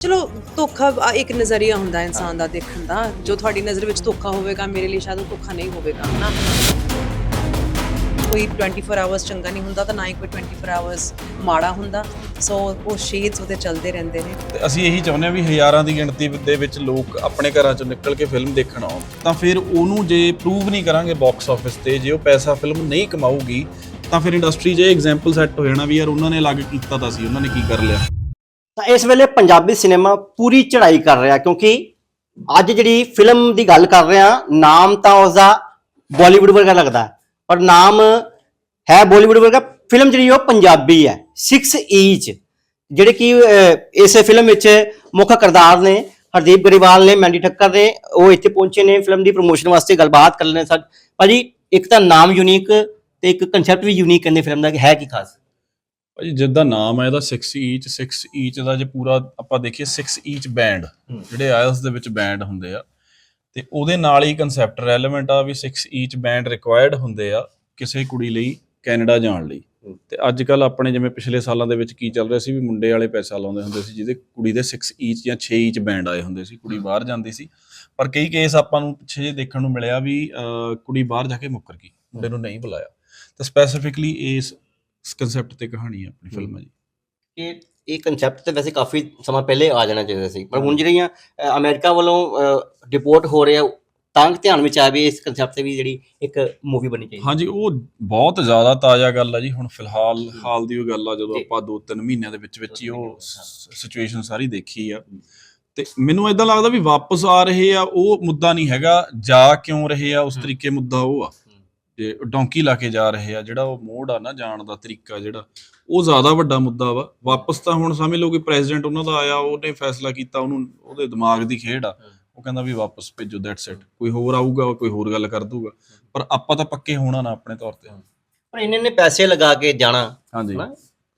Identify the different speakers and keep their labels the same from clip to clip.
Speaker 1: ਚਲੋ, ਧੋਖਾ ਇੱਕ ਨਜ਼ਰੀਆ ਹੁੰਦਾ ਇਨਸਾਨ ਦਾ ਦੇਖਣ ਦਾ, ਜੋ ਤੁਹਾਡੀ ਨਜ਼ਰ ਵਿੱਚ ਧੋਖਾ ਹੋਵੇਗਾ, ਮੇਰੇ ਲਈ ਸ਼ਾਇਦ ਉਹ ਧੋਖਾ ਨਹੀਂ ਹੋਵੇਗਾ, ਹਨਾ? ਕੋਈ 24 ਆਵਰਸ ਚੰਗਾ ਨਹੀਂ ਹੁੰਦਾ ਤਾਂ ਨਾ ਹੀ ਕੋਈ 24 ਆਵਰਸ ਮਾੜਾ ਹੁੰਦਾ। ਸੋ ਉਹ ਸ਼ੇਡਸ ਉਹਦੇ ਚੱਲਦੇ ਰਹਿੰਦੇ ਨੇ।
Speaker 2: ਅਸੀਂ ਇਹੀ ਚਾਹੁੰਦੇ ਹਾਂ ਵੀ ਹਜ਼ਾਰਾਂ ਦੀ ਗਿਣਤੀ ਦੇ ਵਿੱਚ ਲੋਕ ਆਪਣੇ ਘਰਾਂ ਚੋਂ ਨਿਕਲ ਕੇ ਫਿਲਮ ਦੇਖਣ ਆਉਣ। ਤਾਂ ਫਿਰ ਉਹਨੂੰ ਜੇ ਪ੍ਰੂਵ ਨਹੀਂ ਕਰਾਂਗੇ ਬਾਕਸ ਆਫਿਸ ਤੇ, ਜੇ ਉਹ ਪੈਸਾ ਫਿਲਮ ਨਹੀਂ ਕਮਾਊਗੀ, ਤਾਂ ਫਿਰ ਇੰਡਸਟਰੀ 'ਚ ਇਹ ਐਗਜ਼ਾਮਪਲ ਸੈੱਟ ਹੋ ਜਾਣਾ ਵੀ ਯਾਰ ਉਹਨਾਂ ਨੇ ਅਲੱਗ ਕੀਤਾ ਤਾਂ ਸੀ, ਉਹਨਾਂ ਨੇ ਕੀ ਕਰ ਲਿਆ?
Speaker 3: ਤਾਂ ਇਸ ਵੇਲੇ ਪੰਜਾਬੀ ਸਿਨੇਮਾ ਪੂਰੀ ਚੜ੍ਹਾਈ ਕਰ ਰਿਹਾ, ਕਿਉਂਕਿ ਅੱਜ ਜਿਹੜੀ ਫਿਲਮ ਦੀ ਗੱਲ ਕਰ ਰਹੇ ਹਾਂ ਨਾਮ ਤਾਂ ਉਸਦਾ ਬਾਲੀਵੁੱਡ ਵਰਗਾ ਲੱਗਦਾ ਪਰ ਨਾਮ ਹੈ ਬਾਲੀਵੁੱਡ ਵਰਗਾ, ਫਿਲਮ ਜਿਹੜੀ ਉਹ ਪੰਜਾਬੀ ਹੈ 6 ਈਚ ਜਿਹੜੇ ਕਿ ਇਸ ਫਿਲਮ ਵਿੱਚ ਮੁੱਖ ਕਿਰਦਾਰ ਨੇ ਹਰਦੀਪ ਗਰੇਵਾਲ ਨੇ, ਮੈਂਡੀ ਠੱਕਰ ਨੇ, ਉਹ ਇੱਥੇ ਪਹੁੰਚੇ ਨੇ ਫਿਲਮ ਦੀ ਪ੍ਰੋਮੋਸ਼ਨ ਵਾਸਤੇ, ਗੱਲਬਾਤ ਕਰ ਲੈਣੇ ਸਰ ਭਾਜੀ, ਇੱਕ ਤਾਂ ਨਾਮ ਯੂਨੀਕ ਤੇ ਇੱਕ ਕਨਸੈਪਟ ਵੀ ਯੂਨੀਕ ਕਹਿੰਦੇ ਫਿਲਮ ਦਾ ਹੈ ਕੀ ਖਾਸ?
Speaker 2: ਭਾਜੀ ਜਿੱਦਾਂ ਨਾਮ ਹੈ ਇਹਦਾ 6 ਈਚ 6 ਈਚ ਦਾ ਜੇ ਪੂਰਾ ਆਪਾਂ ਦੇਖੀਏ 6 ਈਚ ਬੈਂਡ। ਜਿਹੜੇ ਆਇਲਸ ਦੇ ਵਿੱਚ ਬੈਂਡ ਹੁੰਦੇ ਆ। ਤੇ ਉਹਦੇ ਨਾਲ ਹੀ ਕਨਸੈਪਟ ਰੈਲੇਵੈਂਟ ਆ ਵੀ 6 ਈਚ ਬੈਂਡ ਰਿਕੁਆਇਰਡ ਹੁੰਦੇ ਆ ਕਿਸੇ ਕੁੜੀ ਲਈ ਕੈਨੇਡਾ ਜਾਣ ਲਈ। ਤੇ ਅੱਜ ਕੱਲ ਆਪਣੇ ਜਿਵੇਂ ਪਿਛਲੇ ਸਾਲਾਂ ਦੇ ਵਿੱਚ ਕੀ ਚੱਲ ਰਿਹਾ ਸੀ ਵੀ ਮੁੰਡੇ ਵਾਲੇ ਪੈਸਾ ਲਾਉਂਦੇ ਹੁੰਦੇ ਸੀ ਜਿਹਦੇ ਕੁੜੀ ਦੇ 6 ਈਚ ਜਾਂ 6 ਈਚ ਬੈਂਡ ਆਏ ਹੁੰਦੇ ਸੀ ਕੁੜੀ ਬਾਹਰ ਜਾਂਦੀ ਸੀ। ਪਰ ਕਈ ਕੇਸ ਆਪਾਂ ਨੂੰ ਪਿੱਛੇ ਜੇ ਦੇਖਣ ਨੂੰ ਮਿਲਿਆ ਵੀ ਕੁੜੀ ਬਾਹਰ ਜਾ ਕੇ ਮੁੱਕਰ ਗਈ ਮੁੰਡੇ ਨੂੰ ਨਹੀਂ ਬੁਲਾਇਆ। ਤਾਂ ਸਪੈਸੀਫਿਕਲੀ ਇਸ ਕਨਸੈਪਟ ਤੇ ਕਹਾਣੀ ਹੈ ਆਪਣੀ ਫਿਲਮ ਹੈ। ਜੀ।
Speaker 3: ਕਿ ਇਹ ਕਨਸੈਪਟ ਤੇ ਵੈਸੇ ਕਾਫੀ ਸਮਾਂ ਪਹਿਲੇ ਆ ਜਾਣਾ ਚਾਹੀਦਾ ਸੀ। ਪਰ ਹੁਣ ਜਿਹੜੀਆਂ ਅਮਰੀਕਾ ਵੱਲੋਂ ਰਿਪੋਰਟ ਹੋ ਰਿਹਾ ਤਾਂ ਧਿਆਨ ਵਿੱਚ ਆਇਆ ਵੀ ਇਸ ਕਨਸੈਪਟ ਤੇ ਵੀ ਜਿਹੜੀ ਇੱਕ ਮੂਵੀ ਬਣੀ ਚਾਹੀਦੀ।
Speaker 2: ਹਾਂਜੀ ਉਹ ਬਹੁਤ ਜ਼ਿਆਦਾ ਤਾਜ਼ਾ ਗੱਲ ਆ ਜੀ। ਹੁਣ ਫਿਲਹਾਲ ਹਾਲ ਦੀ ਉਹ ਗੱਲ ਆ ਜਦੋਂ। ਆਪਾਂ 2-3 ਮਹੀਨਿਆਂ ਦੇ ਵਿੱਚ ਵਿੱਚ ਹੀ ਉਹ ਸਿਚੁਏਸ਼ਨ ਸਾਰੀ ਦੇਖੀ ਆ। ਤੇ ਮੈਨੂੰ ਇਦਾਂ ਲੱਗਦਾ ਵੀ ਵਾਪਸ ਆ ਰਹੇ ਆ ਉਹ ਮੁੱਦਾ ਨਹੀਂ ਹੈਗਾ। ਜਾ ਕਿਉਂ ਰਹੇ ਆ ਉਸ। ਤਰੀਕੇ ਮੁੱਦਾ ਉਹ ਆ। ਜੇ ਡੌਂਕੀ ਲਾ ਕੇ ਜਾ ਰਹੇ ਆ ਜਿਹੜਾ ਉਹ ਮੋੜ ਆ ਨਾ ਜਾਣ ਦਾ ਤਰੀਕਾ ਜਿਹੜਾ ਉਹ ਜ਼ਿਆਦਾ ਵੱਡਾ ਮੁੱਦਾ ਵਾ। ਵਾਪਸ ਤਾਂ ਹੁਣ ਸਮਝ ਲਓ ਕਿ ਪ੍ਰੈਜ਼ੀਡੈਂਟ ਉਹਨਾਂ ਦਾ ਆਇਆ ਉਹਨੇ ਫੈਸਲਾ ਕੀਤਾ ਉਹਨੂੰ ਉਹਦੇ ਦਿਮਾਗ ਦੀ ਖੇਡ ਆ। ਉਹ ਕਹਿੰਦਾ ਵੀ ਵਾਪਸ ਭੇਜੋ ਦੈਟਸ ਇਟ ਕੋਈ ਹੋਰ ਆਊਗਾ ਕੋਈ ਹੋਰ ਗੱਲ ਕਰ ਦੂਗਾ ਪਰ ਆਪਾਂ ਤਾਂ ਪੱਕੇ ਹੋਣਾ ਨਾ ਆਪਣੇ ਤੌਰ ਤੇ।
Speaker 3: ਪਰ ਇਹਨਾਂ ਨੇ ਪੈਸੇ ਲਗਾ ਕੇ ਜਾਣਾ
Speaker 2: ਹਾਂਜੀ।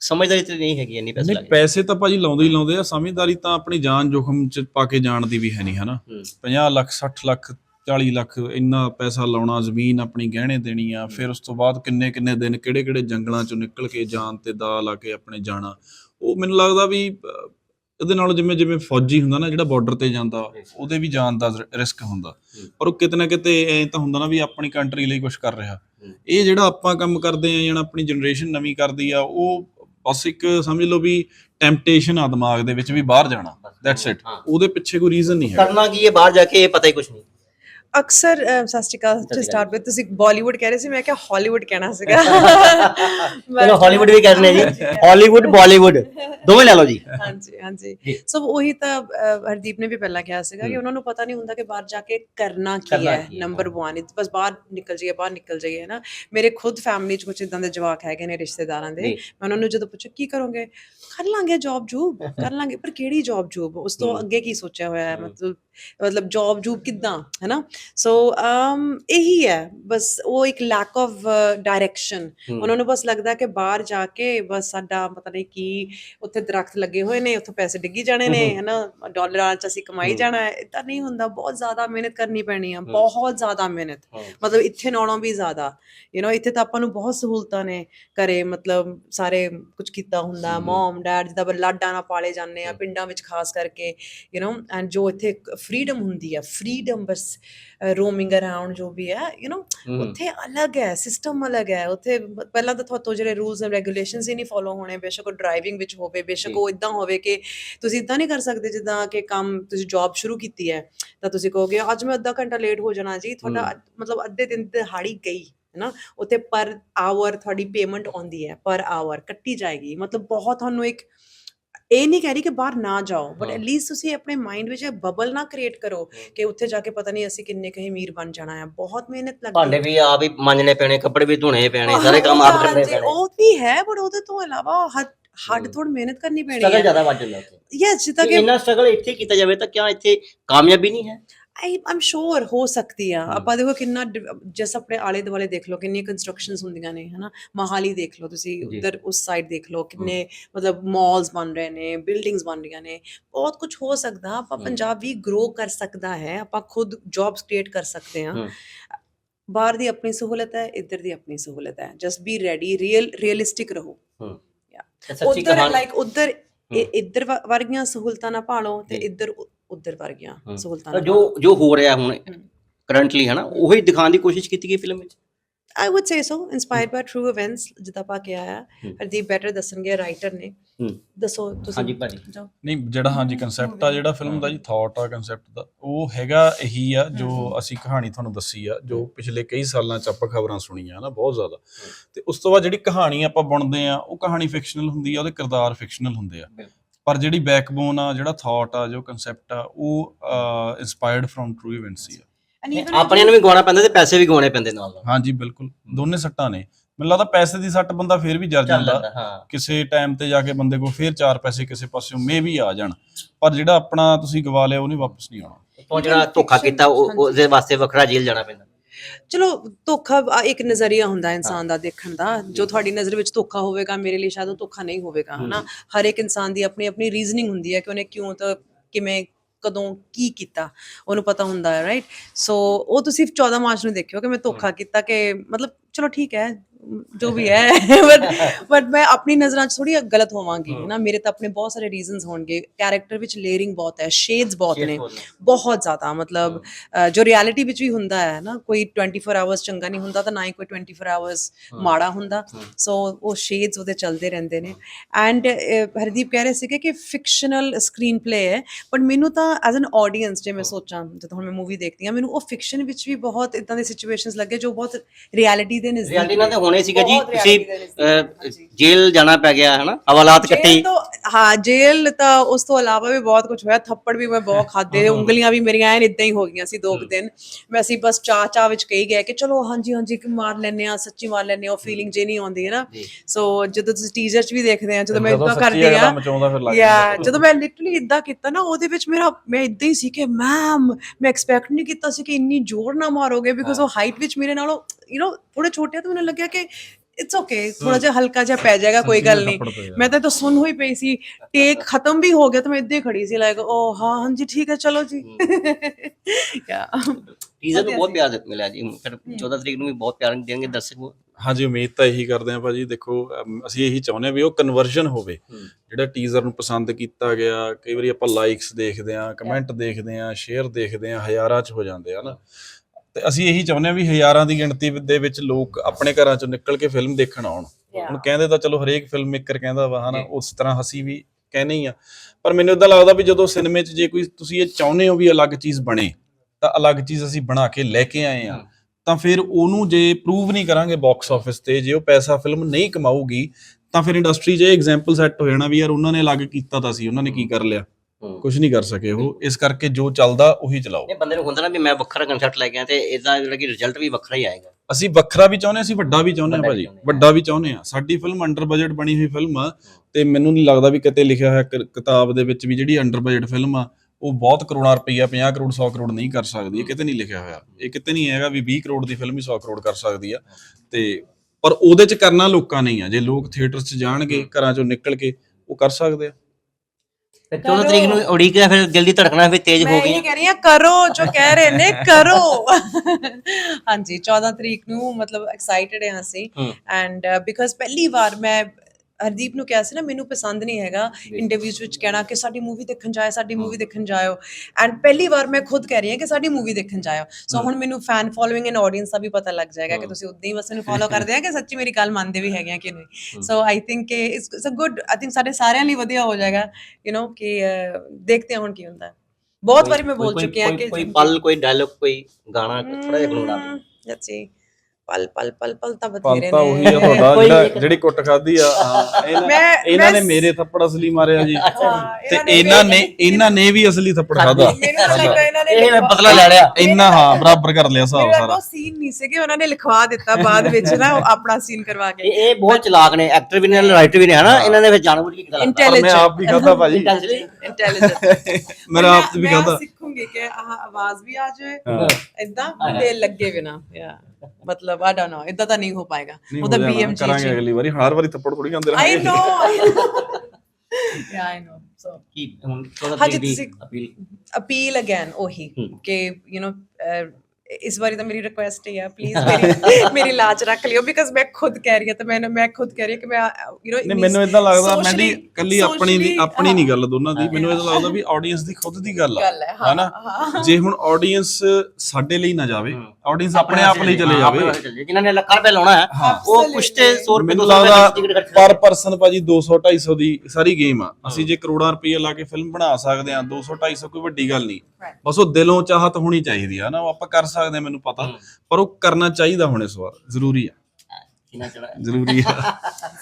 Speaker 3: ਸਮਝਦਾਰੀ ਤੇ ਨਹੀਂ ਹੈਗੀ ਇੰਨੀ ਪੈਸੇ
Speaker 2: ਨਹੀਂ ਪੈਸੇ ਤਾਂ ਭਾਜੀ ਲਾਉਂਦੇ ਹੀ ਲਾਉਂਦੇ ਆ। ਸਮਝਦਾਰੀ ਤਾਂ ਆਪਣੀ ਜਾਨ ਜੋਖਮ ਚ ਪਾ ਕੇ ਜਾਣ ਦੀ ਵੀ ਹੈ ਨਹੀਂ ਹਨਾ?
Speaker 3: ਹੂੰ।
Speaker 2: 50 ਲੱਖ 60 ਲੱਖ 40 ਲੱਖ ਇੰਨਾ ਪੈਸਾ ਲਾਉਣਾ ਜ਼ਮੀਨ ਆਪਣੀ ਗਹਿਣੇ ਦੇਣੀ ਆ ਫਿਰ ਉਸ ਤੋਂ ਬਾਅਦ ਕਿੰਨੇ ਕਿੰਨੇ ਦਿਨ ਕਿਹੜੇ ਕਿਹੜੇ ਜੰਗਲਾਂ ਚੋਂ ਨਿਕਲ ਕੇ ਜਾਨ ਤੇ ਦਾ ਲਾ ਕੇ ਆਪਣੇ ਜਾਣਾ ਉਹ ਮੈਨੂੰ ਲੱਗਦਾ ਵੀ ਇਹਦੇ ਨਾਲ ਜਿਵੇਂ ਜਿਵੇਂ ਫੌਜੀ ਹੁੰਦਾ ਨਾ ਜਿਹੜਾ ਬਾਰਡਰ ਤੇ ਜਾਂਦਾ ਉਹਦੇ ਵੀ ਜਾਨ ਦਾ ਰਿਸਕ ਹੁੰਦਾ
Speaker 3: ਹੂੰ।
Speaker 2: ਪਰ ਉਹ ਕਿਤੇ ਨਾ ਕਿਤੇ ਐ ਤਾਂ ਹੁੰਦਾ ਨਾ ਵੀ ਆਪਣੀ ਕੰਟਰੀ ਲਈ ਕੁਝ ਕਰ ਰਿਹਾ
Speaker 3: ਹੂੰ।
Speaker 2: ਇਹ ਜਿਹੜਾ ਆਪਾਂ ਕੰਮ ਕਰਦੇ ਆ ਜਾਂ ਆਪਣੀ ਜਨਰੇਸ਼ਨ ਨਵੀਂ ਕਰਦੀ ਆ ਉਹ ਬਸ ਇੱਕ ਸਮਝ ਲਓ ਵੀ ਟੈਂਪਟੇਸ਼ਨ ਆ ਦਿਮਾਗ ਦੇ ਵਿੱਚ ਵੀ ਬਾਹਰ ਜਾਣਾ ਦੈਟਸ ਇਟ
Speaker 3: ਹਾਂ।
Speaker 2: ਉਹਦੇ ਪਿੱਛੇ ਕੋਈ ਰੀਜ਼ਨ ਨਹੀਂ ਹੈਗਾ
Speaker 3: ਕਰਨਾ ਕੀ ਹੈ ਬਾਹਰ ਜਾ ਕੇ ਇਹ ਪਤਾ ਹੀ ਕੁਝ ਨਹੀਂ
Speaker 1: ਅਕਸਰ ਅਹ, ਸਤਿ ਸ਼੍ਰੀ ਅਕਾਲ
Speaker 3: ਸ਼੍ਰੀ
Speaker 1: ਟੂ ਸਟਾਰਟ ਵਿਦ ਤੁਸੀਂ ਬਾਲੀਵੁੱਡ ਕਹਿ ਰਹੇ ਸੀ ਮੈਂ ਕਿਹਾ ਹਾਲੀਵੁੱਡ ਕਹਿਣਾ ਸੀਗਾ।
Speaker 3: ਚਲੋ ਹਾਲੀਵੁੱਡ ਵੀ ਨੇ ਜੀ। ਹਾਲੀਵੁੱਡ ਬਾਲੀਵੁੱਡ ਦੋਵੇਂ ਲੈ ਲਓ ਜੀ।
Speaker 1: ਹਾਂਜੀ ਹਾਂਜੀ।
Speaker 3: ਜੀ।
Speaker 1: ਸੋ ਉਹੀ ਤਾਂ ਅਹ, ਹਰਦੀਪ ਨੇ ਵੀ ਪਹਿਲਾਂ ਕਿਹਾ ਸੀਗਾ ਕਿ
Speaker 3: ਹਮ।
Speaker 1: ਉਹਨਾਂ ਨੂੰ ਪਤਾ ਨਹੀਂ ਹੁੰਦਾ ਕਿ ਬਾਹਰ ਜਾ ਕੇ ਕਰਨਾ ਕੀ
Speaker 3: ਕਰਨਾ
Speaker 1: ਹੈ
Speaker 3: ਕੀ ਹੈ,
Speaker 1: ਨੰਬਰ
Speaker 3: ਹਾਂ।
Speaker 1: 1 ਬਸ ਬਾਹਰ ਨਿਕਲ ਜਾਈਏ ਬਾਹਰ ਨਿਕਲ ਜਾਈਏ ਹੈ ਨਾ। ਮੇਰੇ ਖੁਦ ਫੈਮਿਲੀ ਚ ਕੁਝ ਇਦਾਂ ਦੇ ਜਵਾਕ ਹੈਗੇ ਨੇ ਰਿਸ਼ਤੇਦਾਰਾਂ ਦੇ।
Speaker 3: ਜੀ।
Speaker 1: ਮੈਂ ਉਹਨਾਂ ਨੂੰ ਜਦੋਂ ਪੁੱਛਿਆ ਕੀ ਕਰੋਗੇ? ਕਰ ਲਾਂਗੇ ਜੌਬ ਜੂਬ ਕਰ ਲਾਂਗੇ। ਪਰ ਕਿਹੜੀ ਜੌਬ ਜੂਬ? ਉਸ ਤੋਂ
Speaker 3: ਹਮ।
Speaker 1: ਅੱਗੇ ਕੀ ਸੋਚਿਆ ਹੋਇਆ ਹੈ?
Speaker 3: ਹਮ।
Speaker 1: ਮਤਲਬ ਮਤਲਬ ਜੌਬ ਜੂਬ ਕਿੱਦਾਂ ਹੈ ਨਾ ਸੋ ਅਮ ਇਹੀ ਹੈ ਬਸ ਉਹ ਇੱਕ ਲੈਕ ਆਫ ਡਾਇਰੈਕਸ਼ਨ ਉਹਨਾਂ ਨੂੰ ਬਸ ਲੱਗਦਾ ਕਿ ਬਾਹਰ ਜਾ ਕੇ ਬਸ ਸਾਡਾ ਪਤਾ ਨਹੀਂ ਕੀ ਉੱਥੇ ਦਰਖਤ ਲੱਗੇ ਹੋਏ ਨੇ ਉੱਥੇ ਪੈਸੇ ਡਿੱਗੀ ਜਾਣੇ ਨੇ
Speaker 3: ਹਮ।
Speaker 1: ਹਨਾ ਡਾਲਰਾਂ ਚ ਅਸੀਂ ਕਮਾਈ
Speaker 3: ਹਮ।
Speaker 1: ਜਾਣਾ ਹੈ ਇਦਾਂ ਨਹੀਂ ਹੁੰਦਾ ਬਹੁਤ ਜ਼ਿਆਦਾ ਮਿਹਨਤ ਕਰਨੀ ਪੈਣੀ ਆ
Speaker 3: ਹਮ।
Speaker 1: ਬਹੁਤ ਜ਼ਿਆਦਾ ਮਿਹਨਤ ਮਤਲਬ ਇੱਥੇ ਨਾਲੋਂ ਵੀ ਜ਼ਿਆਦਾ ਯੂ نو ਇੱਥੇ ਤਾਂ ਆਪਾਂ ਨੂੰ ਬਹੁਤ ਸਹੂਲਤਾਂ ਨੇ ਘਰੇ ਮਤਲਬ ਸਾਰੇ ਕੁਝ ਕੀਤਾ ਹੁੰਦਾ
Speaker 3: ਹਮ।
Speaker 1: ਮਮ ਡੈਡ ਜਿੱਦਾਂ ਬ- ਲਾਡਾਂ ਨਾਲ ਪਾਲੇ ਜਾਂਦੇ ਆ
Speaker 3: ਹਮ।
Speaker 1: ਪਿੰਡਾਂ ਵਿੱਚ ਖਾਸ ਕਰਕੇ ਯੂ نو ਐਂਡ ਜੋ ਇੱਥੇ ਫਰੀडम ਹੁੰਦੀ ਆ ਫਰੀडम ਬਸ ਰੋਮਿੰਗ ਅਰਾਊਂਡ ਜੋ ਵੀ ਆ ਯੂ نو ਉੱਥੇ ਅਲੱਗ ਹੈ ਸਿਸਟਮ ਅਲੱਗ ਹੈ ਉੱਥੇ ਪਹਿਲਾਂ ਤਾਂ ਤੁਹਾਤੋਂ ਜਿਹੜੇ ਰੂਲਸ ਐਂਡ ਰੈਗੂਲੇਸ਼ਨਸ ਹੀ ਨਹੀਂ ਫੋਲੋ ਹੋਣੇ ਬੇਸ਼ੱਕ ਉਹ ਡਰਾਈਵਿੰਗ ਵਿੱਚ ਹੋਵੇ ਬੇਸ਼ੱਕ ਉਹ ਇਦਾਂ ਹੋਵੇ ਕਿ ਤੁਸੀਂ ਇਦਾਂ ਨਹੀਂ ਕਰ ਸਕਦੇ ਜਿੱਦਾਂ ਕਿ ਕੰਮ ਤੁਸੀਂ ਜੌਬ ਸ਼ੁਰੂ ਕੀਤੀ ਹੈ ਤਾਂ ਤੁਸੀਂ ਕਹੋਗੇ ਅੱਜ ਮੈਂ ਅੱਧਾ ਘੰਟਾ ਲੇਟ ਹੋ ਜਾਣਾ ਜੀ ਤੁਹਾਡਾ ਮਤਲਬ ਅੱਧੇ ਦਿਨ ਦਿਹਾੜੀ ਗਈ ਨਾ ਉਤੇ ਪਰ ਆਵਰ ਤੁਹਾਡੀ ਪੇਮੈਂਟ ਆਉਂਦੀ ਹੈ ਪਰ ਆਵਰ ਕੱਟੀ ਜਾਏਗੀ ਮਤਲਬ ਬਹੁਤ ਤੁਹਾਨੂੰ ਇੱਕ ਇਹ ਨਹੀਂ ਕਹਿ ਰਹੀ ਕਿ ਬਾਹਰ ਨਾ ਜਾਓ ਬਟ। ਐਟਲੀਸਟ ਤੁਸੀਂ ਆਪਣੇ ਮਾਈਂਡ ਵਿੱਚ ਇਹ ਬਬਲ ਨਾ ਕ੍ਰੀਏਟ ਕਰੋ ਕਿ ਉੱਥੇ ਜਾ ਕੇ ਪਤਾ ਨਹੀਂ ਅਸੀਂ ਕਿੰਨੇ ਕਹੇ ਅਮੀਰ ਬਣ ਜਾਣਾ ਹੈ ਬਹੁਤ ਮਿਹਨਤ ਲੱਗਦੀ
Speaker 3: ਭਾਂਡੇ ਵੀ ਆਪ ਹੀ ਮਾਂਜਣੇ ਪੈਣੇ ਕੱਪੜੇ ਵੀ ਧੋਣੇ ਪੈਣੇ ਸਾਰੇ ਕੰਮ ਆਪ ਕਰਨੇ
Speaker 1: ਹਾਂਜੀ,
Speaker 3: ਪੈਣੇ।
Speaker 1: ਉਹ ਵੀ ਹੈ ਬਟ ਉਹਦੇ ਤੋਂ ਇਲਾਵਾ ਹੱਡ। ਥੋੜ ਮਿਹਨਤ ਕਰਨੀ ਪੈਣੀ
Speaker 3: ਸਟਰਗਲ
Speaker 1: ਹੈ
Speaker 3: ਜ਼ਿਆਦਾ ਵੱਧ ਜਾਂਦਾ ਉੱਥੇ।
Speaker 1: ਯੈਸ ਜਿੱਦਾਂ ਕਿ
Speaker 3: ਇੰਨਾ ਸਟਰਗਲ ਇੱਥੇ ਕੀਤਾ ਜਾਵੇ ਤਾਂ ਕਿਆ ਇੱਥੇ ਕਾਮਯਾਬੀ ਨਹੀਂ ਹੈ?
Speaker 1: ਆਈ ਆਮ ਸ਼ੋਰ ਹੋ ਸਕਦੀ ਆ। ਆਪਾਂ ਦੇਖੋ ਕਿੰਨਾ ਜਸ ਆਪਣੇ ਆਲੇ ਦੁਆਲੇ ਦੇਖ ਲਓ ਕਿੰਨੀਆਂ ਕੰਸਟਰਕਸ਼ਨਸ ਹੁੰਦੀਆਂ ਨੇ ਹਨਾ ਮਹਾਲੀ ਦੇਖ ਲਓ ਤੁਸੀਂ। ਉਧਰ ਉਸ ਸਾਈਡ ਦੇਖ ਲਓ ਕਿੰਨੇ ਮਤਲਬ ਮਾਲਸ ਬਣ ਰਹੇ ਨੇ ਬਿਲਡਿੰਗਸ ਬਣ ਰਹੀਆਂ ਨੇ ਬਹੁਤ ਕੁਝ ਹੋ ਸਕਦਾ ਆਪਾਂ। ਪੰਜਾਬ ਵੀ ਗਰੋ ਕਰ ਸਕਦਾ ਹੈ ਆਪਾਂ ਖੁਦ ਜੌਬਸ ਕ੍ਰੀਏਟ ਕਰ ਸਕਦੇ ਹਾਂ
Speaker 3: ਹਮ।
Speaker 1: ਬਾਹਰ ਦੀ ਆਪਣੀ ਸਹੂਲਤ ਹੈ ਇੱਧਰ ਦੀ ਆਪਣੀ ਸਹੂਲਤ ਹੈ just be ready real realistic ਰਹੋ
Speaker 3: ਸੱਚੀ
Speaker 1: ਉਧਰ ਲਾਈਕ ਉਧਰ ਇੱਧਰ ਵਰਗੀਆਂ ਸਹੂਲਤਾਂ ਨਾ ਭਾਲੋ ਤੇ। ਇੱਧਰ ਉੱਧਰ ਵਰਗੀਆਂ। ਸਹੂਲਤਾਂ
Speaker 3: ਜੋ ਜੋ ਹੋ ਰਿਹਾ ਹੁਣ। ਕਰੰਟਲੀ ਹੈ ਨਾ ਉਹੀ ਦਿਖਾਉਣ ਦੀ ਕੋਸ਼ਿਸ਼ ਕੀਤੀ ਗਈ ਫਿਲਮ ਵਿੱਚ
Speaker 1: I would say so inspired by true events ਜਿੱਦਾਂ ਆਪਾਂ ਕਿਹਾ ਆ
Speaker 3: ਹਮ।
Speaker 1: ਹਰਦੀਪ ਬੈਟਰ ਦੱਸਣਗੇ ਰਾਈਟਰ ਨੇ। ਦੱਸੋ ਤੁਸੀਂ
Speaker 3: ਹਾਂਜੀ ਭਾਜੀ
Speaker 1: ਜਾਓ
Speaker 2: ਨਹੀਂ ਜਿਹੜਾ ਹਾਂਜੀ ਕਨਸੈਪਟ ਆ ਜਿਹੜਾ ਫਿਲਮ ਦਾ ਜੀ ਥਾਟ ਆ ਕਨਸੈਪਟ ਦਾ ਉਹ ਹੈਗਾ ਇਹੀ ਆ ਜੋ ਅਸੀਂ ਕਹਾਣੀ ਤੁਹਾਨੂੰ ਦੱਸੀ ਆ ਜੋ ਪਿਛਲੇ ਕਈ ਸਾਲਾਂ ਚ ਆਪਾਂ ਖਬਰਾਂ ਸੁਣੀਆਂ ਨਾ ਬਹੁਤ ਜ਼ਿਆਦਾ ਤੇ ਉਸ ਤੋਂ ਬਾਅਦ ਜਿਹੜੀ ਕਹਾਣੀ ਆਪਾਂ ਬੁਣਦੇ ਆ ਉਹ ਕਹਾਣੀ ਫਿਕਸ਼ਨਲ ਹੁੰਦੀ ਆ ਉਹਦੇ ਕਿਰਦਾਰ ਫਿਕਸ਼ਨਲ ਹੁੰਦੇ ਆ। ਪਰ ਜਿਹੜੀ ਬੈਕਬੋਨ ਆ ਜਿਹੜਾ ਥਾਟ ਆ ਜੋ ਕਨਸੈਪਟ ਆ ਉਹ ਇਨਸਪਾਇਰਡ ਫਰੋਮ ਟਰੂ ਇਵੈਂਟਸ ਹੀ ਆ।
Speaker 3: ਆਪਣਿਆਂ ਨੂੰ ਵੀ ਗਵਾਉਣਾ ਪੈਂਦਾ ਤੇ ਪੈਸੇ ਵੀ ਗਵਾਉਣੇ ਪੈਂਦੇ ਨਾਲ। ਨਾਲ
Speaker 2: ਹਾਂਜੀ ਬਿਲਕੁਲ। ਦੋਨੇ ਸੱਟਾਂ ਨੇ। ਮੈਨੂੰ ਲੱਗਦਾ ਪੈਸੇ ਦੀ ਸੱਟ ਬੰਦਾ ਫੇਰ ਵੀ ਜਰ ਜਾਂਦਾ। ਕਿਸੇ ਟਾਈਮ ਤੇ ਜਾ ਕੇ ਬੰਦੇ ਕੋਲ ਫੇਰ ਚਾਰ ਪੈਸੇ ਕਿਸੇ ਪਾਸਿਓਂ ਮੇ ਵੀ ਆ ਜਾਣ। ਪਰ ਜਿਹੜਾ ਆਪਣਾ ਤੁਸੀਂ ਗਵਾ ਲਿਆ ਉਹਨੇ ਵਾਪਸ ਨਹੀਂ ਆਉਣਾ।
Speaker 3: ਤੋਂ ਜਿਹੜਾ ਧੋਖਾ ਕੀਤਾ ਉਹ- ਉਹਦੇ ਵਾਸਤੇ ਵੱਖਰਾ ਜੇਲ੍ਹ ਜਾਣਾ ਪੈਂਦਾ।
Speaker 1: ਚਲੋ ਧੋਖਾ ਆ ਇੱਕ ਨਜ਼ਰੀਆ ਹੁੰਦਾ ਇਨਸਾਨ ਦਾ ਦੇਖਣ ਦਾ ਜੋ ਤੁਹਾਡੀ ਨਜ਼ਰ ਵਿੱਚ ਧੋਖਾ ਹੋਵੇਗਾ ਮੇਰੇ ਲਈ ਸ਼ਾਇਦ ਉਹ ਧੋਖਾ ਨਹੀਂ ਹੋਵੇਗਾ ਹਨਾ? ਹਰ ਇੱਕ ਇਨਸਾਨ ਦੀ ਆਪਣੀ ਆਪਣੀ ਰੀਜ਼ਨਿੰਗ ਹੁੰਦੀ ਹੈ ਕਿ ਉਹਨੇ ਕਿਉਂ ਤਾਂ ਕਿਵੇਂ ਕਦੋਂ ਕੀ ਕੀਤਾ ਉਹਨੂੰ ਪਤਾ ਹੁੰਦਾ ਹੈ ਰਾਈਟ ਸੋ ਉਹ ਤੁਸੀਂ 14 ਮਾਰਚ ਨੂੰ ਦੇਖਿਓ ਕਿ ਮੈਂ ਧੋਖਾ ਕੀਤਾ ਕਿ ਮਤਲਬ ਚਲੋ ਠੀਕ ਹੈ ਜੋ ਵੀ ਹੈ ਬਟ ਬਟ ਮੈਂ ਆਪਣੀ ਨਜ਼ਰਾਂ 'ਚ ਥੋੜੀ ਗਲਤ ਹੋਵਾਂਗੀ। ਨਾ ਮੇਰੇ ਤਾਂ ਆਪਣੇ ਬਹੁਤ ਸਾਰੇ ਰੀਜ਼ਨਸ ਹੋਣਗੇ। ਕੈਰੈਕਟਰ ਵਿੱਚ ਲੇਅਰਿੰਗ ਬਹੁਤ ਹੈ ਸ਼ੇਡਸ ਬਹੁਤ ਨੇ। ਬਹੁਤ ਜ਼ਿਆਦਾ ਮਤਲਬ ਜੋ ਰਿਐਲਿਟੀ ਵਿੱਚ ਵੀ ਹੁੰਦਾ ਹੈ ਨਾ ਕੋਈ 24 ਆਵਰਸ ਚੰਗਾ ਨਹੀਂ ਹੁੰਦਾ ਤਾਂ ਨਾ ਹੀ ਕੋਈ 24 ਆਵਰਸ ਮਾੜਾ ਹੁੰਦਾ। ਸੋ ਉਹ ਸ਼ੇਡਸ ਉਹਦੇ ਚੱਲਦੇ ਰਹਿੰਦੇ ਨੇ। ਐਂਡ ਹਰਦੀਪ ਕਹਿ ਰਹੇ ਸੀਗੇ ਕਿ ਫਿਕਸ਼ਨਲ ਸਕਰੀਨ ਪਲੇ ਹੈ ਬਟ ਮੈਨੂੰ ਤਾਂ ਐਜ਼ ਐਨ ਆਡੀਅנס ਜੇ ਮੈਂ ਸੋਚਾਂ ਜਦੋਂ ਹੁਣ ਮੈਂ ਮੂਵੀ ਦੇਖਦੀ ਹਾਂ ਮੈਨੂੰ ਉਹ ਫਿਕਸ਼ਨ ਵਿੱਚ ਵੀ ਬਹੁਤ ਇਦਾਂ ਦੇ ਸਿਚੁਏਸ਼ਨਸ ਲੱਗੇ ਜੋ ਬਹੁਤ ਰਿਐਲਿਟੀ ਦੇ ਨਜ਼ਦੀਕ
Speaker 3: ਰਿਐਲਿਟੀ ਨਾਲ ਤਾਂ ਹੋਣੇ ਸੀਗਾ ਜੀ।
Speaker 1: ਬਹੁਤ
Speaker 3: ਤੁਸੀਂ
Speaker 1: reality ਦੇ ਨਜ਼ਦੀਕ,
Speaker 3: ਅਹ, ਜੇਲ੍ਹ ਜਾਣਾ ਪੈ ਗਿਆ ਹੈ ਨਾ ਹਵਾਲਾਤ ਕੱਟੇ
Speaker 1: ਜੇਲ੍ਹ ਤੋਂ ਹਾਂ ਜੇਲ੍ਹ ਤਾਂ ਉਸ ਤੋਂ ਇਲਾਵਾ ਵੀ ਬਹੁਤ ਕੁਝ ਹੋਇਆ। ਥੱਪੜ ਵੀ ਮੈਂ ਬਹੁਤ ਖਾਦੇ ਉਂਗਲੀਆਂ ਵੀ ਮੇਰੀਆਂ ਐਨ ਇਦਾਂ ਹੀ ਹੋ ਗਈਆਂ ਸੀ ਦੋ ਕੁ ਦਿਨ। ਮੈਂ ਅਸੀਂ ਬਸ ਚਾਹ ਚਾਹ ਵਿੱਚ ਕਹੀ ਗਏ ਕਿ ਚਲੋ ਹਾਂਜੀ ਹਾਂਜੀ ਕਿ ਮਾਰ ਲੈਨੇ ਆ ਸੱਚੀ ਮਾਰ ਲੈਨੇ ਆ ਉਹ ਫੀਲਿੰਗ ਜੇ ਨਹੀਂ ਆਉਂਦੀ ਹੈ ਨਾ। ਸੋ ਜਦੋਂ ਤੁਸੀਂ ਟੀਜ਼ਰ 'ਚ ਵੀ ਦੇਖਦੇ ਆ ਜਦੋਂ ਮੈਂ ਇਦਾਂ ਕਰਦੀ ਆ ਯਾ
Speaker 2: ਜਾਂਦਾ।
Speaker 1: ਜਦੋਂ ਮੈਂ ਲਿਟਰਲੀ ਇਦਾਂ ਕੀਤਾ ਨਾ ਉਹਦੇ ਵਿੱਚ ਮੇਰਾ ਮੈਂ ਇਦਾਂ ਹੀ ਸੀ ਕਿ ਮੈਮ ਮੈਂ ਐਕਸਪੈਕਟ ਨਹੀਂ ਕੀਤਾ ਸੀ ਕਿ ਇੰਨੀ ਜ਼ੋਰ ਨਾ ਮਾਰੋਗੇ ਬਿਕਾਜ਼ ਉਹ ਹਾਈਟ ਵਿੱਚ ਮੇਰੇ ਨਾਲੋਂ ਯੂ نو ਥੋੜੇ ਛੋਟੇ ਆ ਤਾਂ ਮੈਨੂੰ ਲੱਗਿਆ ਕਿ ਇਟਸ ਓਕੇ ਥੋੜਾ ਜਿਹਾ ਹਲਕਾ ਜਿਹਾ ਪੈ ਜਾਏਗਾ ਕੋਈ ਗੱਲ ਨਹੀਂ। ਮੈਂ ਤਾਂ ਇਹ ਤਾਂ ਸੁਣ ਹੋਈ ਪਈ ਸੀ ਟੇਕ ਖਤਮ ਵੀ ਹੋ ਗਿਆ ਤਾਂ ਮੈਂ ਇੱਦਾਂ ਹੀ ਖੜੀ ਸੀ ਲਾਈਕ ਓ ਹਾਂ ਹਾਂਜੀ ਠੀਕ ਹੈ ਚਲੋ ਜੀ ਯਾ
Speaker 3: ਟੀਜ਼ਰ ਨੂੰ ਬਹੁਤ ਪਿਆਰ ਦਿੱਤਾ ਮਿਲਿਆ ਜੀ ਫਿਰ 14 ਤਰੀਕ ਨੂੰ ਵੀ ਬਹੁਤ ਪਿਆਰ ਦੇਣਗੇ ਦਰਸ਼ਕ ਨੂੰ।
Speaker 2: ਹਾਂਜੀ ਉਮੀਦ ਤਾਂ ਇਹੀ ਕਰਦੇ ਹਾਂ ਭਾਜੀ ਦੇਖੋ ਅਸੀਂ ਇਹੀ ਚਾਹੁੰਦੇ ਹਾਂ ਵੀ ਉਹ ਕਨਵਰਜਨ ਹੋਵੇ। ਜਿਹੜਾ ਟੀਜ਼ਰ ਨੂੰ ਪਸੰਦ ਕੀਤਾ ਗਿਆ ਕਈ ਵਾਰੀ ਆਪਾਂ ਲਾਈਕਸ ਦੇਖਦੇ ਹਾਂ ਕਮੈਂਟ ਦੇਖਦੇ ਹਾਂ ਸ਼ੇਅਰ ਦੇਖਦੇ ਹਾਂ ਹਜ਼ਾਰਾਂ ਚ ਹੋ ਜਾਂਦੇ ਆ ਨਾ। ਤੇ ਅਸੀਂ ਇਹੀ ਚਾਹੁੰਦੇ ਹਾਂ ਵੀ ਹਜ਼ਾਰਾਂ ਦੀ ਗਿਣਤੀ ਦੇ ਵਿੱਚ ਲੋਕ ਆਪਣੇ ਘਰਾਂ ਚੋਂ ਨਿਕਲ ਕੇ ਫਿਲਮ ਦੇਖਣ ਆਉਣ। ਹੁਣ ਕਹਿੰਦੇ ਤਾਂ ਚਲੋ ਹਰੇਕ ਫਿਲਮ ਮੇਕਰ ਕਹਿੰਦਾ ਵਾ ਹਨਾ ਉਸ ਤਰ੍ਹਾਂ ਅਸੀਂ ਵੀ ਕਹਿੰਦੇ ਹੀ ਆ ਪਰ ਮੈਨੂੰ ਇਦਾਂ ਲੱਗਦਾ ਵੀ ਜਦੋਂ ਸਿਨੇਮੇ 'ਚ ਜੇ ਕੋਈ ਤੁਸੀਂ ਇਹ ਚਾਹੁੰਦੇ ਹੋ ਵੀ ਅਲੱਗ ਚੀਜ਼ ਬਣੇ ਤਾਂ ਅਲੱਗ ਚੀਜ਼ ਅਸੀਂ ਬਣਾ ਕੇ ਲੈ ਕੇ ਆਏ ਆ ਤਾਂ ਫਿਰ ਉਹਨੂੰ ਜੇ ਪ੍ਰੂਵ ਨਹੀਂ ਕਰਾਂਗੇ ਬਾਕਸ ਆਫਿਸ ਤੇ ਜੇ ਉਹ ਪੈਸਾ ਫਿਲਮ ਨਹੀਂ ਕਮਾਊਗੀ ਤਾਂ ਫਿਰ ਇੰਡਸਟਰੀ 'ਚ ਇਹ ਐਗਜ਼ਾਮਪਲ ਸੈੱਟ ਹੋ ਜਾਣਾ ਵੀ ਯਾਰ ਉਹਨਾਂ ਨੇ ਅਲੱਗ ਕੀਤਾ ਤਾਂ ਸੀ ਉਹਨਾਂ ਨੇ ਕੀ ਕਰ ਲਿਆ। ਕੁਝ ਨਹੀਂ ਕਰ ਸਕੇ ਉਹ। ਇਸ ਕਰਕੇ ਜੋ ਚੱਲਦਾ ਉਹੀ ਚਲਾਓ।
Speaker 3: ਇਹ ਬੰਦੇ ਨੂੰ ਹੁੰਦਾ ਨਾ ਵੀ ਮੈਂ ਵੱਖਰਾ ਕਨਸੈਪਟ ਲੈ ਕੇ ਆਇਆ ਤੇ ਇਹਦਾ ਜਿਹੜਾ ਕਿ ਰਿਜ਼ਲਟ ਵੀ ਵੱਖਰਾ ਹੀ ਆਏਗਾ।
Speaker 2: ਅਸੀਂ ਵੱਖਰਾ ਵੀ ਚਾਹੁੰਦੇ ਅਸੀਂ ਵੱਡਾ ਵੀ ਚਾਹੁੰਦੇ
Speaker 3: ਵੀ
Speaker 2: ਭਾਜੀ। ਵੱਡਾ ਵੀ ਚਾਹੁੰਦੇ ਹਾਂ। ਸਾਡੀ ਫਿਲਮ ਅੰਡਰ ਬਜਟ ਬਣੀ ਹੋਈ ਫਿਲਮ ਆ ਤੇ ਮੈਨੂੰ ਨਹੀਂ ਲੱਗਦਾ ਵੀ ਕਿਤੇ ਲਿਖਿਆ ਹੋਇਆ ਕਿਤਾਬ ਦੇ ਵਿੱਚ ਵੀ ਜਿਹੜੀ ਅੰਡਰ ਬਜਟ ਫਿਲਮ ਆ ਉਹ ਬਹੁਤ ਕਰੋੜਾਂ ਰੁਪਈਆ 50 ਕਰੋੜ 100 ਕਰੋੜ ਨਹੀਂ ਕਰ ਸਕਦੀ। ਇਹ ਕਿਤੇ ਨਹੀਂ ਲਿਖਿਆ ਹੋਇਆ। ਇਹ ਕਿਤੇ ਨਹੀਂ ਹੈਗਾ ਵੀ 20 ਕਰੋੜ ਦੀ ਫਿਲਮ ਹੀ 100 ਕਰੋੜ ਕਰ ਸਕਦੀ ਆ। ਤੇ ਪਰ ਉਹਦੇ ਚ ਕਰਨਾ ਲੋਕਾਂ ਨਹੀਂ ਆ। ਜੇ ਲੋਕ ਥੀਏਟਰਸ ਚ ਜਾਣਗੇ ਘਰਾਂ ਚੋਂ ਨਿਕਲ ਕੇ ਉਹ ਕਰ ਸਕਦੇ ਆ।
Speaker 3: ਫਿਰ 14 ਤਰੀਕ ਨੂੰ ਉਡੀਕ ਗਿਆ ਫਿਰ ਜਲਦੀ ਧੜਕਣਾ ਫਿਰ ਤੇਜ਼ ਹੋ
Speaker 1: ਮੈਂ
Speaker 3: ਗਈ।
Speaker 1: ਇਹ ਕਹਿ ਰਹੀ ਹਾਂ ਕਰੋ ਜੋ ਕਹਿ ਰਹੇ ਨੇ ਕਰੋ। ਹਾਂਜੀ 14 ਤਰੀਕ ਨੂੰ ਮਤਲਬ ਐਕਸਾਈਟਡ ਹਾਂ ਅਸੀਂ।
Speaker 3: ਹਮ।
Speaker 1: ਐਂਡ ਬਿਕਾਜ਼ ਪਹਿਲੀ ਵਾਰ ਮੈਂ ਹਰਦੀਪ ਨੂੰ ਕਿਹਾ ਸੀ ਨਾ ਮੈਨੂੰ ਪਸੰਦ ਨਹੀਂ ਹੈਗਾ ਇੰਟਰਵਿਊਜ਼ ਵਿੱਚ ਕਹਿਣਾ ਕਿ ਸਾਡੀ ਮੂਵੀ ਦੇਖਣ ਜਾਇਓ ਸਾਡੀ ਮੂਵੀ ਦੇਖਣ ਜਾਇਓ। ਐਂਡ ਪਹਿਲੀ ਵਾਰ ਮੈਂ ਖੁਦ ਕਹਿ ਰਹੀ ਹਾਂ ਕਿ ਸਾਡੀ ਮੂਵੀ ਦੇਖਣ ਜਾਇਓ। ਸੋ ਹੁਣ ਮੈਨੂੰ ਫੈਨ ਫੋਲੋਇੰਗ ਐਂਡ ਆਡੀਅנס ਦਾ ਵੀ ਪਤਾ ਲੱਗ ਜਾਏਗਾ ਕਿ ਤੁਸੀਂ ਉਦਾਂ ਹੀ ਬਸ ਮੈਨੂੰ ਫੋਲੋ ਕਰਦੇ ਆ ਕਿ ਸੱਚੀ ਮੇਰੀ ਗੱਲ ਮੰਨਦੇ ਵੀ ਹੈਗੇ ਆ ਕਿ ਨਹੀਂ। ਸੋ ਆਈ ਥਿੰਕ ਕਿ it's a good I think ਸਾਡੇ ਸਾਰਿਆਂ ਲਈ ਵਧੀਆ ਹੋ ਜਾਏਗਾ ਯੂ نو ਕਿ ਦੇਖਦੇ ਹਾਂ ਹੁਣ ਕੀ ਹੁੰਦਾ। ਬਹੁਤ ਵਾਰੀ ਮੈਂ ਬੋਲ
Speaker 3: ਚੁੱਕਿਆ
Speaker 1: ਕਿ
Speaker 3: ਕੋਈ ਪਲ ਕੋਈ ਡਾਇਲੌਗ ਕੋਈ ਗਾਣਾ ਥੋੜਾ ਜਿਹਾ ਬਣਾਉਣਾ।
Speaker 1: ਲੈਟਸ ਸੀ ਪਲ ਪਲ ਪਲ ਪਲ ਤਾਂ ਬਥੇਰੇ
Speaker 2: ਤਾਂ
Speaker 1: ਨੇ।
Speaker 2: ਉਹੀ ਆ ਤੁਹਾਡਾ
Speaker 3: ਕੋਈ
Speaker 2: ਜਿਹੜਾ ਜਿਹੜੀ ਕੁੱਟ ਖਾਦੀ ਆ। ਹਾਂ, ਇਹਨਾਂ
Speaker 1: ਮੈਂ-
Speaker 2: ਇਹਨਾਂ ਨੇ
Speaker 1: ਮੈਂ-
Speaker 2: ਮੇਰੇ ਥੱਪੜ ਅਸਲੀ ਮਾਰਿਆ ਜੀ। ਤੇ ਇਹਨਾਂ ਨੇ ਇਹਨਾਂ ਨੇ ਵੀ ਅਸਲੀ ਥੱਪੜ ਖਾਦਾ
Speaker 1: ਮੈਨੂੰ ਤਾਂ ਲੱਗਾ ਇਹਨਾਂ ਨੇ
Speaker 3: ਇਹ
Speaker 1: ਲਿਖਵਾ-
Speaker 3: ਬਦਲਾ ਲੈ ਲਿਆ।
Speaker 2: ਇੰਨਾ ਹਾਂ ਬਰਾਬਰ ਕਰ ਲਿਆ ਹਿਸਾਬ
Speaker 1: ਮੇਰੇ
Speaker 2: ਸਾਰਾ।
Speaker 1: ਸੀਨ ਨਹੀਂ ਸੀ ਕਿ ਉਹਨਾਂ ਨੇ ਲਿਖਵਾ ਦਿੱਤਾ ਬਾਅਦ ਵਿੱਚ ਨਾ ਉਹ ਆਪਣਾ ਸੀਨ ਕਰਵਾ ਕੇ।
Speaker 3: ਇਹ ਇਹ ਬਹੁਤ ਚਲਾਕ ਨੇ ਐਕਟਰ ਵੀ ਨੇ ਰਾਈਟਰ ਵੀ ਨੇ ਹਨਾ? ਇਹਨਾਂ ਨੇ ਫਿਰ ਜਾਣਬੁੱਝ ਕੇ
Speaker 2: ਪਰ ਮੈਂ ਆਪ ਵੀ ਖਾਦਾ ਭਾਜੀ।
Speaker 1: ਇੰਟੈਲੀਜੈਂਟ
Speaker 2: ਮੇਰਾ ਆਪ ਵੀ ਖਾਦਾ
Speaker 1: ਸਿੱਖੂਗੀ ਕਿ ਆਹ ਆਵਾਜ਼ ਵੀ ਆ ਜਾਏ। ਇਦਾਂ ਤੇ ਲੱਗੇ ਬਿਨਾ ਯਾ ਮਤਲਬ ਆਈ ਡੋਨਟ ਨੋ ਇਦਾਂ ਤਾਂ ਨਹੀਂ ਹੋ ਪਾਏਗਾ।
Speaker 2: ਨਹੀਂ
Speaker 1: ਉਹਦਾ
Speaker 2: ਹੋ ਜਾਣਾ,
Speaker 1: ਬੀਐਮਜੀ
Speaker 2: ਕਰਾਂਗੇ ਅਗਲੀ ਵਾਰੀ ਹਰ ਵਾਰੀ ਥੱਪੜ ਥੋੜੀ
Speaker 1: ਆਈ
Speaker 2: ਰਹਾਂਗੇ
Speaker 1: ਨੋ ਯਾ ਆਈ ਨੋ ਸੋ
Speaker 3: ਕੀ ਹੁਣ 14
Speaker 1: ਹਾਂਜੀ,
Speaker 3: ਤਰੀਕ ਦੀ
Speaker 1: ਤੁਸੀਂ-
Speaker 3: ਅਪੀਲ
Speaker 1: ਅਪੀਲ ਅਗੇਨ ਉਹੀ। ਕਿ ਯੂ نو ਇਸ ਵਾਰੀ ਤਾਂ ਮੇਰੀ ਰਿਕੁਐਸਟ ਹੀ ਆ ਪਲੀਜ਼ ਮੇਰੀ ਮੇਰੀ ਲਾਜ ਰੱਖ ਲਿਓ ਬਿਕਾਜ਼ ਮੈਂ ਖੁਦ ਕਹਿ ਰਹੀ ਹਾਂ ਤੇ ਮੈਂ ਮੈਂ ਖੁਦ ਕਹਿ ਰਹੀ ਕਿ ਮੈਂ ਯੂ
Speaker 2: نو ਮੈਨੂੰ ਇਦਾਂ ਲੱਗਦਾ ਮੈਂ ਦੀ ਕੱਲੀ ਆਪਣੀ ਦੀ ਆਪਣੀ ਨਹੀਂ ਗੱਲ ਦੋਨਾਂ ਦੀ ਮੈਨੂੰ ਇਦਾਂ ਲੱਗਦਾ ਵੀ ਆਡੀਅנס ਦੀ ਖੁਦ ਦੀ ਗੱਲ ਆ ਹੈਨਾ? ਜੇ ਹੁਣ ਆਡੀਅנס ਸਾਡੇ ਲਈ ਨਾ ਜਾਵੇ ਆਡੀਅנס ਆਪਣੇ ਆਪ ਲਈ ਚਲੇ ਜਾਵੇ।
Speaker 3: ਜਿਨ੍ਹਾਂ ਨੇ ਲੱਖਾਂ ਰੁਪਏ ਲਾਉਣਾ ਹੈ ਉਹ ਕੁਛ ਤੇ 100 ਰੁਪਏ
Speaker 2: ਮੈਨੂੰ ਲੱਗਦਾ ਪਰ ਪਰਸਨ ਭਾਜੀ 200 250 ਦੀ ਸਾਰੀ ਗੇਮ ਆ। ਅਸੀਂ ਜੇ ਕਰੋੜਾਂ ਰੁਪਏ ਲਾ ਕੇ ਫਿਲਮ ਬਣਾ ਸਕਦੇ ਆ 200 250 ਕੋਈ ਵੱਡੀ ਗੱਲ ਨਹੀਂ। ਬਸ ਉਹ ਦਿਲੋਂ ਚਾਹਤ ਹੋਣੀ ਚਾਹੀਦੀ ਆ ਨਾ ਉਹ ਆਪਾਂ ਕਰ ਸਕਦੇ ਆ ਮੈਨੂੰ ਪਤਾ। ਪਰ ਉਹ ਕਰਨਾ ਚਾਹੀਦਾ ਹੁਣ ਇਸ ਵਾਰ। ਜ਼ਰੂਰੀ ਆ।
Speaker 3: ਕਿੰਨਾ ਚੜਾ ਹੈ।
Speaker 2: ਜ਼ਰੂਰੀ ਆ।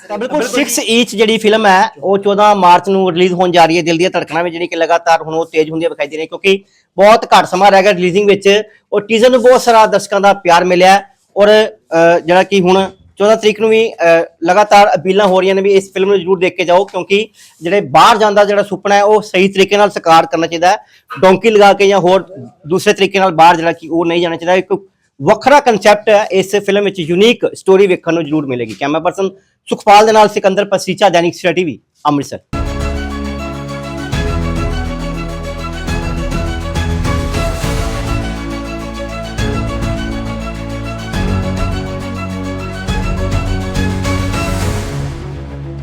Speaker 3: ਤਾਂ ਬਿਲਕੁਲ 6 ਈਚ ਜਿਹੜੀ ਫਿਲਮ ਹੈ ਉਹ 14 ਮਾਰਚ ਨੂੰ ਰਿਲੀਜ਼ ਹੋਣ ਜਾ ਰਹੀ ਹੈ ਦਿਲ ਦੀਆਂ ਧੜਕਣਾਂ ਵਿੱਚ ਜਿਹੜੀ ਕਿ ਲਗਾਤਾਰ ਹੁਣ ਉਹ ਤੇਜ਼ ਹੁੰਦੀਆਂ ਵਿਖਾਈ ਦੇ ਰਹੀਆਂ ਕਿਉਂਕਿ ਬਹੁਤ ਘੱਟ ਸਮਾਂ ਰਹਿ ਗਿਆ ਰਿਲੀਜ਼ਿੰਗ ਵਿੱਚ। ਉਹ ਟੀਜ਼ਰ ਨੂੰ ਬਹੁਤ ਸਾਰਾ ਦਰਸ਼ਕਾਂ ਦਾ ਪਿਆਰ ਮਿਲਿਆ ਔਰ ਜਿਹੜਾ ਕਿ ਹੁਣ 14 ਤਰੀਕ ਨੂੰ ਵੀ ਲਗਾਤਾਰ ਅਪੀਲਾਂ ਹੋ ਰਹੀਆਂ ਨੇ ਵੀ ਇਸ ਫਿਲਮ ਨੂੰ ਜ਼ਰੂਰ ਦੇਖ ਕੇ ਜਾਓ, ਕਿਉਂਕਿ ਜਿਹੜੇ ਬਾਹਰ ਜਾਣ ਦਾ ਜਿਹੜਾ ਸੁਪਨਾ ਹੈ, ਉਹ ਸਹੀ ਤਰੀਕੇ ਨਾਲ ਸਾਕਾਰ ਕਰਨਾ ਚਾਹੀਦਾ ਹੈ। ਡੋਂਕੀ ਲਗਾ ਕੇ ਜਾਂ ਹੋਰ ਦੂਸਰੇ ਤਰੀਕੇ ਨਾਲ ਬਾਹਰ ਜਿਹੜਾ ਕਿ ਉਹ ਨਹੀਂ ਜਾਣਾ ਚਾਹੀਦਾ, ਇੱਕ ਵੱਖਰਾ ਕਨਸੈਪਟ ਹੈ, ਇਸ ਫਿਲਮ ਵਿੱਚ ਯੂਨੀਕ ਸਟੋਰੀ ਵੇਖਣ ਨੂੰ ਜ਼ਰੂਰ ਮਿਲੇਗੀ। ਕੈਮਰਾ ਪਰਸਨ ਸੁਖਪਾਲ ਦੇ ਨਾਲ ਸਿਕੰਦਰ ਪਸੀਚਾ, ਦੈਨਿਕ ਸਟੇਟ ਟੀਵੀ, ਅੰਮ੍ਰਿਤਸਰ।